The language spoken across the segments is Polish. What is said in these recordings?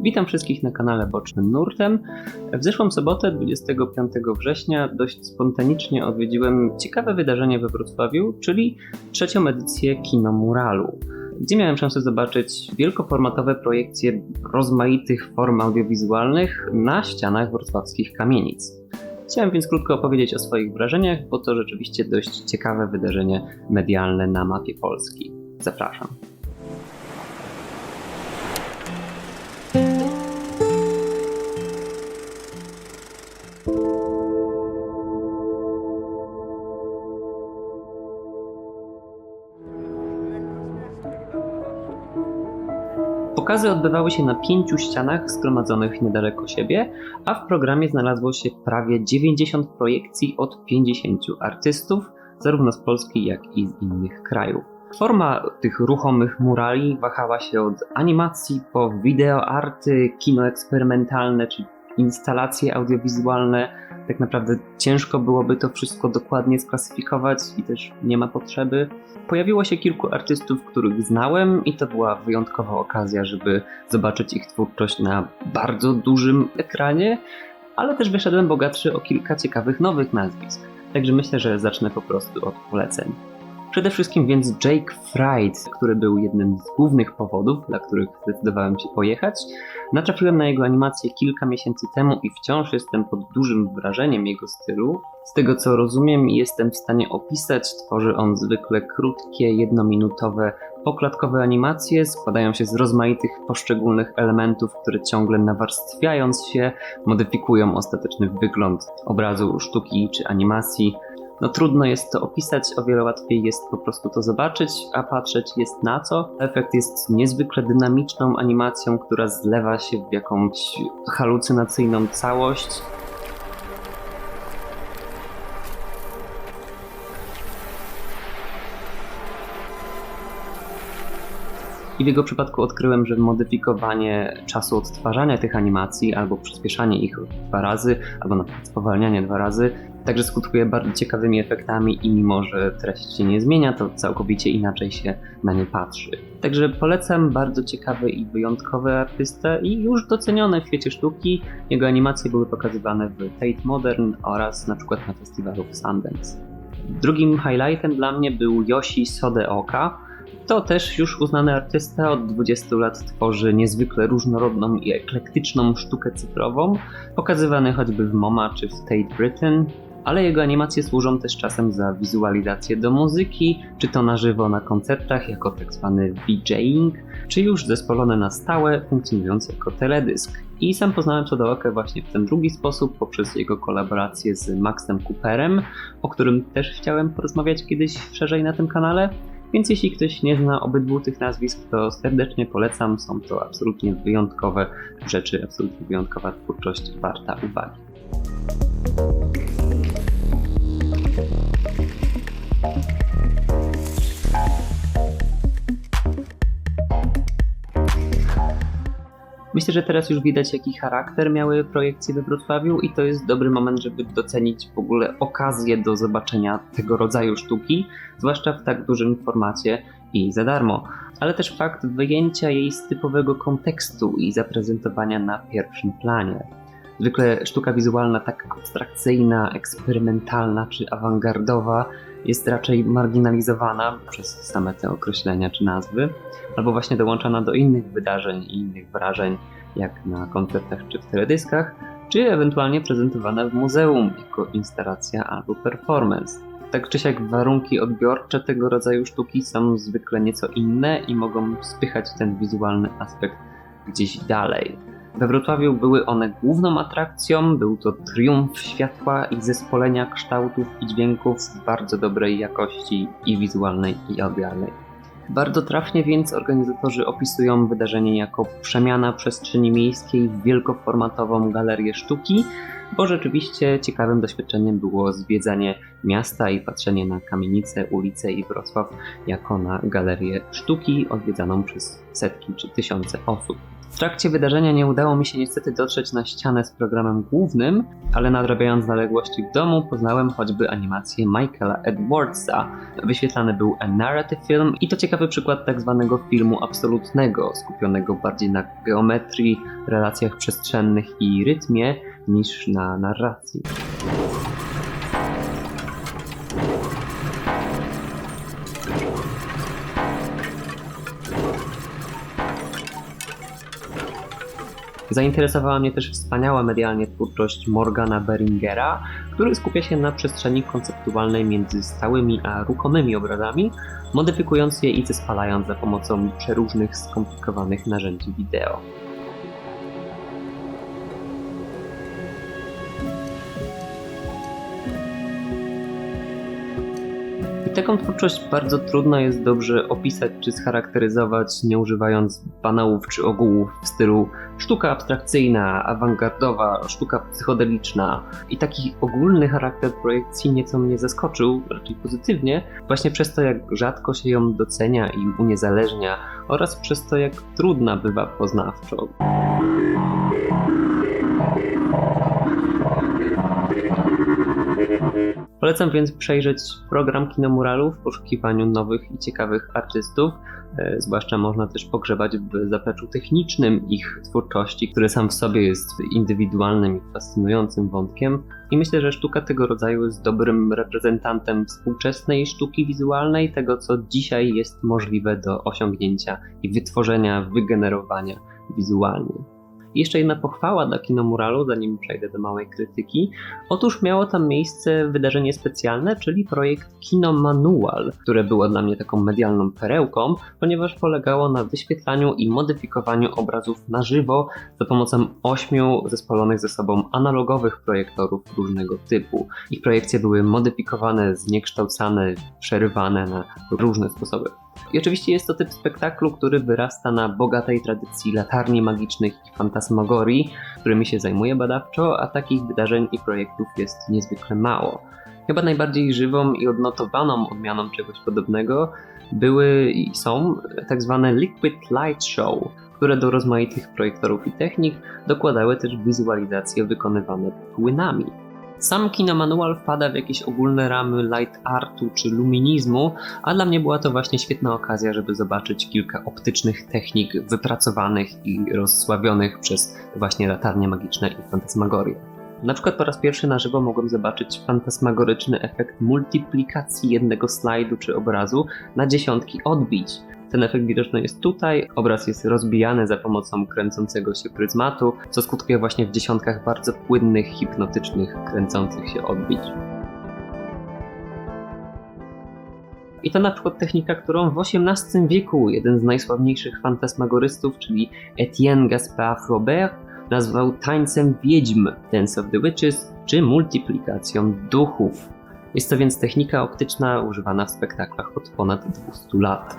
Witam wszystkich na kanale Bocznym Nurtem. W zeszłą sobotę, 25 września, dość spontanicznie odwiedziłem ciekawe wydarzenie we Wrocławiu, czyli trzecią edycję Kino Muralu, gdzie miałem szansę zobaczyć wielkoformatowe projekcje rozmaitych form audiowizualnych na ścianach wrocławskich kamienic. Chciałem więc krótko opowiedzieć o swoich wrażeniach, bo to rzeczywiście dość ciekawe wydarzenie medialne na mapie Polski. Zapraszam. Pokazy odbywały się na pięciu ścianach zgromadzonych niedaleko siebie, a w programie znalazło się prawie 90 projekcji od 50 artystów, zarówno z Polski, jak i z innych krajów. Forma tych ruchomych murali wahała się od animacji po wideoarty, kino eksperymentalne czy instalacje audiowizualne. Tak naprawdę ciężko byłoby to wszystko dokładnie sklasyfikować i też nie ma potrzeby. Pojawiło się kilku artystów, których znałem, i to była wyjątkowa okazja, żeby zobaczyć ich twórczość na bardzo dużym ekranie, ale też wyszedłem bogatszy o kilka ciekawych nowych nazwisk. Także myślę, że zacznę po prostu od poleceń. Przede wszystkim więc Jake Fried, który był jednym z głównych powodów, dla których zdecydowałem się pojechać. Natrafiłem na jego animację kilka miesięcy temu i wciąż jestem pod dużym wrażeniem jego stylu. Z tego co rozumiem jestem w stanie opisać, tworzy on zwykle krótkie, jednominutowe, poklatkowe animacje, składają się z rozmaitych poszczególnych elementów, które ciągle nawarstwiając się, modyfikują ostateczny wygląd obrazu, sztuki czy animacji. No trudno jest to opisać, o wiele łatwiej jest po prostu to zobaczyć, a patrzeć jest na co. Efekt jest niezwykle dynamiczną animacją, która zlewa się w jakąś halucynacyjną całość. I w jego przypadku odkryłem, że modyfikowanie czasu odtwarzania tych animacji, albo przyspieszanie ich dwa razy, albo na przykład spowalnianie dwa razy, także skutkuje bardzo ciekawymi efektami i mimo, że treść się nie zmienia, to całkowicie inaczej się na nie patrzy. Także polecam bardzo ciekawy i wyjątkowy artysta i już doceniony w świecie sztuki. Jego animacje były pokazywane w Tate Modern oraz na przykład na festiwalu w Sundance. Drugim highlightem dla mnie był Yoshi Sodeoka, to też już uznany artysta od 20 lat tworzy niezwykle różnorodną i eklektyczną sztukę cyfrową, pokazywany choćby w MoMA czy w Tate Britain, ale jego animacje służą też czasem za wizualizację do muzyki, czy to na żywo na koncertach jako tak zwany VJing, czy już zespolone na stałe, funkcjonując jako teledysk. I sam poznałem Sodołkę właśnie w ten drugi sposób, poprzez jego kolaborację z Maxem Cooperem, o którym też chciałem porozmawiać kiedyś szerzej na tym kanale. Więc jeśli ktoś nie zna obydwu tych nazwisk, to serdecznie polecam. Są to absolutnie wyjątkowe rzeczy, absolutnie wyjątkowa twórczość warta uwagi. Myślę, że teraz już widać, jaki charakter miały projekcje we Wrocławiu, i to jest dobry moment, żeby docenić w ogóle okazję do zobaczenia tego rodzaju sztuki, zwłaszcza w tak dużym formacie i za darmo. Ale też fakt wyjęcia jej z typowego kontekstu i zaprezentowania na pierwszym planie. Zwykle sztuka wizualna tak abstrakcyjna, eksperymentalna czy awangardowa jest raczej marginalizowana przez same te określenia czy nazwy, albo właśnie dołączana do innych wydarzeń i innych wrażeń, jak na koncertach czy w teledyskach, czy ewentualnie prezentowana w muzeum jako instalacja albo performance. Tak czy siak warunki odbiorcze tego rodzaju sztuki są zwykle nieco inne i mogą spychać ten wizualny aspekt gdzieś dalej. We Wrocławiu były one główną atrakcją, był to triumf światła i zespolenia kształtów i dźwięków bardzo dobrej jakości i wizualnej i audialnej. Bardzo trafnie więc organizatorzy opisują wydarzenie jako przemiana przestrzeni miejskiej w wielkoformatową galerię sztuki, bo rzeczywiście ciekawym doświadczeniem było zwiedzanie miasta i patrzenie na kamienice, ulice i Wrocław jako na galerię sztuki odwiedzaną przez setki czy tysiące osób. W trakcie wydarzenia nie udało mi się niestety dotrzeć na ścianę z programem głównym, ale nadrabiając zaległości w domu poznałem choćby animację Michaela Edwardsa. Wyświetlany był a narrative film i to ciekawy przykład tak zwanego filmu absolutnego, skupionego bardziej na geometrii, relacjach przestrzennych i rytmie niż na narracji. Zainteresowała mnie też wspaniała medialnie twórczość Morgana Beringera, który skupia się na przestrzeni konceptualnej między stałymi a ruchomymi obrazami, modyfikując je i zespalając za pomocą przeróżnych skomplikowanych narzędzi wideo. Taką twórczość bardzo trudno jest dobrze opisać czy scharakteryzować, nie używając banałów czy ogółów w stylu sztuka abstrakcyjna, awangardowa, sztuka psychodeliczna. I taki ogólny charakter projekcji nieco mnie zaskoczył, raczej pozytywnie, właśnie przez to, jak rzadko się ją docenia i uniezależnia, oraz przez to, jak trudna bywa poznawczo. Polecam więc przejrzeć program Kinomuralu w poszukiwaniu nowych i ciekawych artystów. E, Zwłaszcza można też pogrzebać w zapleczu technicznym ich twórczości, które sam w sobie jest indywidualnym i fascynującym wątkiem. I myślę, że sztuka tego rodzaju jest dobrym reprezentantem współczesnej sztuki wizualnej, tego co dzisiaj jest możliwe do osiągnięcia i wytworzenia, wygenerowania wizualnie. I jeszcze jedna pochwała dla Kinomuralu, zanim przejdę do małej krytyki. Otóż miało tam miejsce wydarzenie specjalne, czyli projekt Kino Manual, które było dla mnie taką medialną perełką, ponieważ polegało na wyświetlaniu i modyfikowaniu obrazów na żywo za pomocą ośmiu zespolonych ze sobą analogowych projektorów różnego typu. Ich projekcje były modyfikowane, zniekształcane, przerywane na różne sposoby. I oczywiście jest to typ spektaklu, który wyrasta na bogatej tradycji latarni magicznych i fantasmagorii, którymi się zajmuję badawczo, a takich wydarzeń i projektów jest niezwykle mało. Chyba najbardziej żywą i odnotowaną odmianą czegoś podobnego były i są tak zwane Liquid Light Show, które do rozmaitych projektorów i technik dokładały też wizualizacje wykonywane płynami. Sam kinomanual wpada w jakieś ogólne ramy light artu czy luminizmu, a dla mnie była to właśnie świetna okazja, żeby zobaczyć kilka optycznych technik wypracowanych i rozsławionych przez właśnie latarnie magiczne i fantasmagorie. Na przykład po raz pierwszy na żywo mogłem zobaczyć fantasmagoryczny efekt multiplikacji jednego slajdu czy obrazu na dziesiątki odbić. Ten efekt widoczny jest tutaj, obraz jest rozbijany za pomocą kręcącego się pryzmatu, co skutkuje właśnie w dziesiątkach bardzo płynnych, hipnotycznych, kręcących się odbić. I to na przykład technika, którą w XVIII wieku jeden z najsławniejszych fantasmagorystów, czyli Etienne Gaspard Robert, nazwał tańcem wiedźm, Dance of the Witches, czy multiplikacją duchów. Jest to więc technika optyczna używana w spektaklach od ponad 200 lat.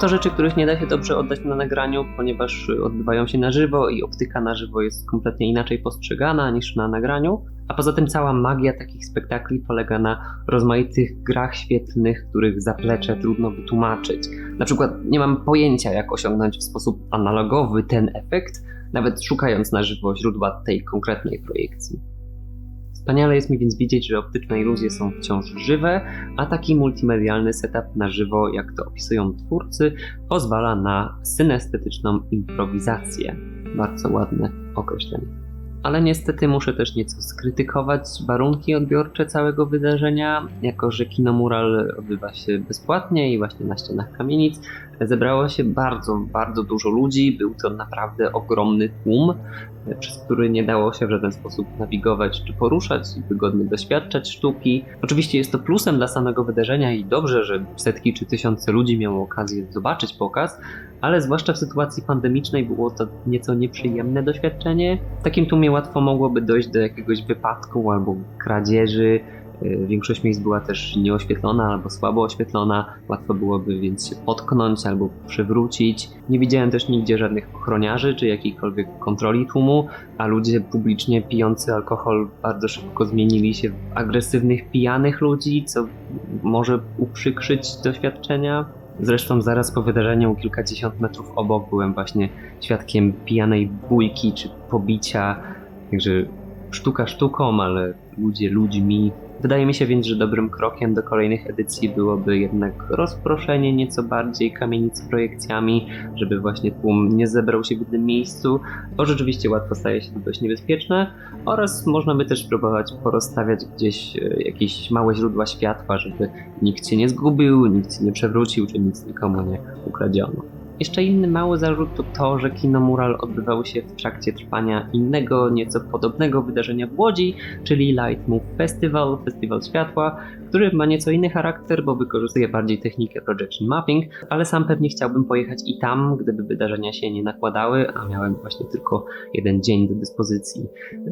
To rzeczy, których nie da się dobrze oddać na nagraniu, ponieważ odbywają się na żywo i optyka na żywo jest kompletnie inaczej postrzegana niż na nagraniu. A poza tym cała magia takich spektakli polega na rozmaitych grach świetlnych, których zaplecze trudno wytłumaczyć. Na przykład nie mam pojęcia, jak osiągnąć w sposób analogowy ten efekt, nawet szukając na żywo źródła tej konkretnej projekcji. Wspaniale jest mi więc widzieć, że optyczne iluzje są wciąż żywe, a taki multimedialny setup na żywo, jak to opisują twórcy, pozwala na synestetyczną improwizację. Bardzo ładne określenie. Ale niestety muszę też nieco skrytykować warunki odbiorcze całego wydarzenia, jako że kinomural odbywa się bezpłatnie i właśnie na ścianach kamienic. Zebrało się bardzo, bardzo dużo ludzi, był to naprawdę ogromny tłum, przez który nie dało się w żaden sposób nawigować czy poruszać wygodnie doświadczać sztuki. Oczywiście jest to plusem dla samego wydarzenia i dobrze, że setki czy tysiące ludzi miało okazję zobaczyć pokaz, ale zwłaszcza w sytuacji pandemicznej było to nieco nieprzyjemne doświadczenie. W takim tłumie łatwo mogłoby dojść do jakiegoś wypadku albo kradzieży, Większość miejsc była też nieoświetlona albo słabo oświetlona, łatwo byłoby więc się potknąć albo przewrócić. Nie widziałem też nigdzie żadnych ochroniarzy czy jakiejkolwiek kontroli tłumu, a ludzie publicznie pijący alkohol bardzo szybko zmienili się w agresywnych, pijanych ludzi, co może uprzykrzyć doświadczenia. Zresztą zaraz po wydarzeniu kilkadziesiąt metrów obok byłem właśnie świadkiem pijanej bójki czy pobicia, także sztuka sztuką, ale ludzie ludźmi. Wydaje mi się więc, że dobrym krokiem do kolejnych edycji byłoby jednak rozproszenie nieco bardziej kamienic projekcjami, żeby właśnie tłum nie zebrał się w jednym miejscu, bo rzeczywiście łatwo staje się to dość niebezpieczne oraz można by też próbować porozstawiać gdzieś e, jakieś małe źródła światła, żeby nikt się nie zgubił, nikt się nie przewrócił, czy nic nikomu nie ukradziono. Jeszcze inny mały zarzut to to, że kino mural odbywał się w trakcie trwania innego, nieco podobnego wydarzenia w Łodzi, czyli Light Move Festival, festiwal światła, który ma nieco inny charakter, bo wykorzystuje bardziej technikę projection mapping, ale sam pewnie chciałbym pojechać i tam, gdyby wydarzenia się nie nakładały, a miałem właśnie tylko jeden dzień do dyspozycji.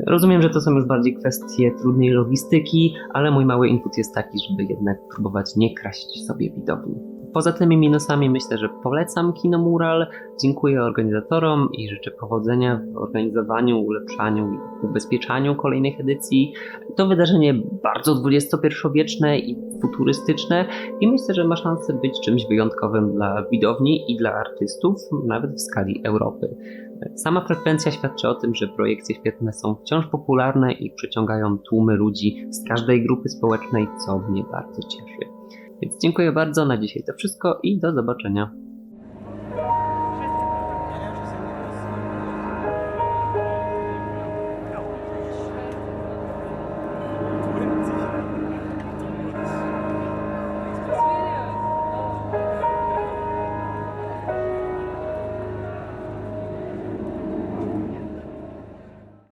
Rozumiem, że to są już bardziej kwestie trudnej logistyki, ale mój mały input jest taki, żeby jednak próbować nie kraść sobie widowni. Poza tymi minusami myślę, że polecam Kino Mural, dziękuję organizatorom i życzę powodzenia w organizowaniu, ulepszaniu i ubezpieczaniu kolejnych edycji. To wydarzenie bardzo XXI-wieczne i futurystyczne i myślę, że ma szansę być czymś wyjątkowym dla widowni i dla artystów, nawet w skali Europy. Sama frekwencja świadczy o tym, że projekcje świetne są wciąż popularne i przyciągają tłumy ludzi z każdej grupy społecznej, co mnie bardzo cieszy. Więc dziękuję bardzo, na dzisiaj to wszystko i do zobaczenia.